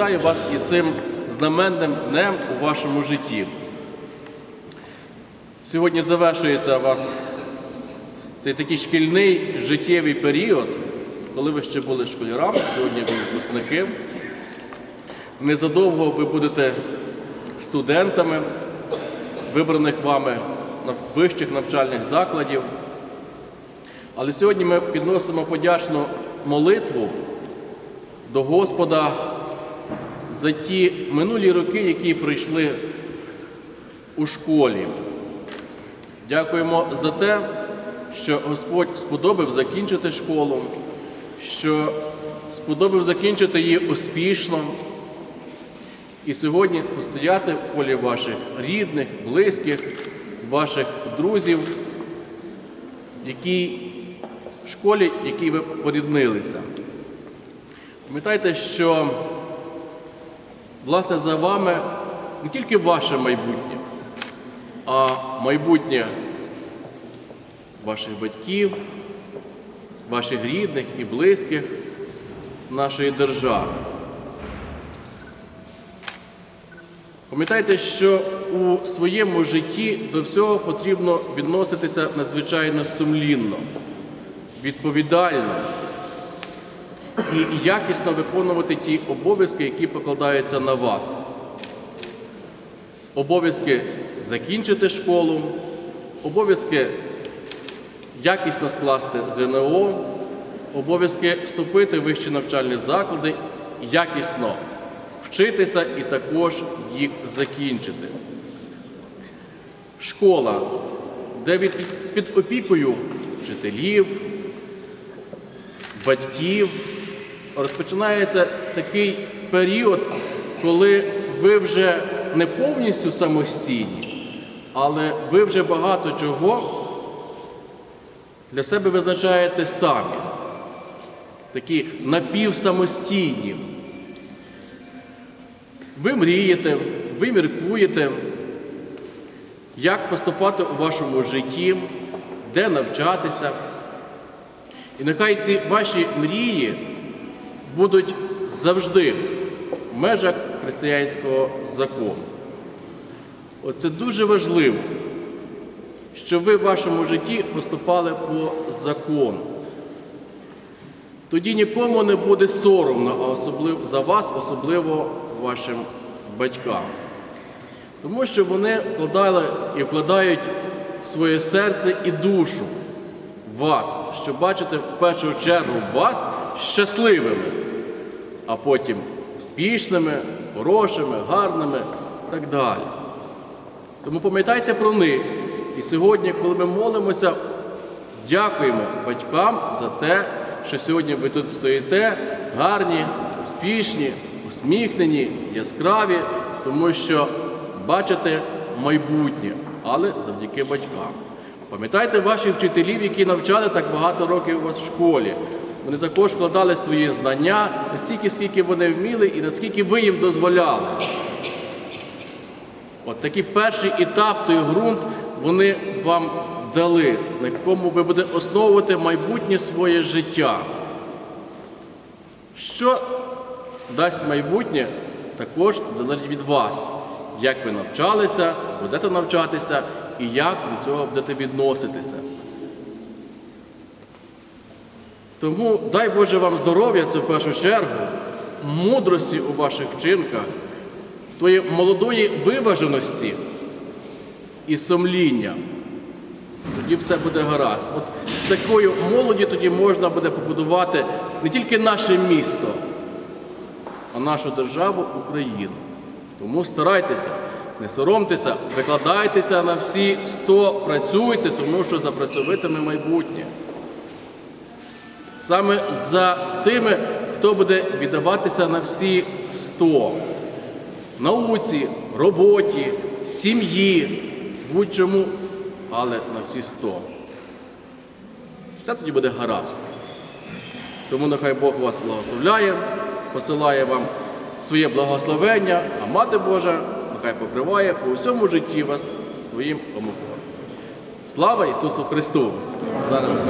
Вітаю вас і цим знаменним днем у вашому житті. Сьогодні завершується у вас цей такий шкільний життєвий період, коли ви ще були школярами, сьогодні ви випускники. Незадовго ви будете студентами, вибраних вами вищих навчальних закладів. Але сьогодні ми підносимо подячну молитву до Господа за ті минулі роки, які пройшли у школі. Дякуємо за те, що Господь сподобав закінчити школу, що сподобав закінчити її успішно. І сьогодні стояти в полі ваших рідних, близьких, ваших друзів, які в школі, в якій ви поріднилися. Пам'ятайте, що власне за вами не тільки ваше майбутнє, а майбутнє ваших батьків, ваших рідних і близьких нашої держави. Пам'ятайте, що у своєму житті до всього потрібно відноситися надзвичайно сумлінно, відповідально і якісно виконувати ті обов'язки, які покладаються на вас. Обов'язки закінчити школу, обов'язки якісно скласти ЗНО, обов'язки вступити в вищі навчальні заклади, якісно вчитися і також їх закінчити. Школа, де під опікою вчителів, батьків розпочинається такий період, коли ви вже не повністю самостійні, але ви вже багато чого для себе визначаєте самі, такі напівсамостійні. Ви мрієте, ви міркуєте, як поступати у вашому житті, де навчатися. І нехай ці ваші мрії будуть завжди в межах християнського закону. Оце дуже важливо, щоб ви в вашому житті поступали по закону. Тоді нікому не буде соромно, а особливо за вас, особливо вашим батькам. Тому що вони вкладали і вкладають своє серце і душу в вас, щоб бачити в першу чергу вас щасливими, а потім успішними, хорошими, гарними і так далі. Тому пам'ятайте про них. І сьогодні, коли ми молимося, дякуємо батькам за те, що сьогодні ви тут стоїте, гарні, успішні, усміхнені, яскраві, тому що бачите майбутнє, але завдяки батькам. Пам'ятайте ваших вчителів, які навчали так багато років у вас в школі. Вони також вкладали свої знання настільки, скільки вони вміли і наскільки ви їм дозволяли. От такий перший етап, той ґрунт, вони вам дали, на якому ви будете основувати майбутнє своє життя. Що дасть майбутнє, також залежить від вас, як ви навчалися, будете навчатися і як до цього будете відноситися. Тому дай Боже вам здоров'я, це в першу чергу, мудрості у ваших вчинках, тої молодої виваженості і сумління. Тоді все буде гаразд. От з такою молоді тоді можна буде побудувати не тільки наше місто, а нашу державу Україну. Тому старайтеся, не соромтеся, викладайтеся на всі 100, працюйте, тому що за працьовитиме майбутнє. Саме за тими, хто буде віддаватися на всі 100. Науці, роботі, сім'ї, будь-чому, але на всі 100. Все тоді буде гаразд. Тому нехай Бог вас благословляє, посилає вам своє благословення, а Мати Божа нехай покриває по всьому житті вас своїм омофором. Слава Ісусу Христу! Зараз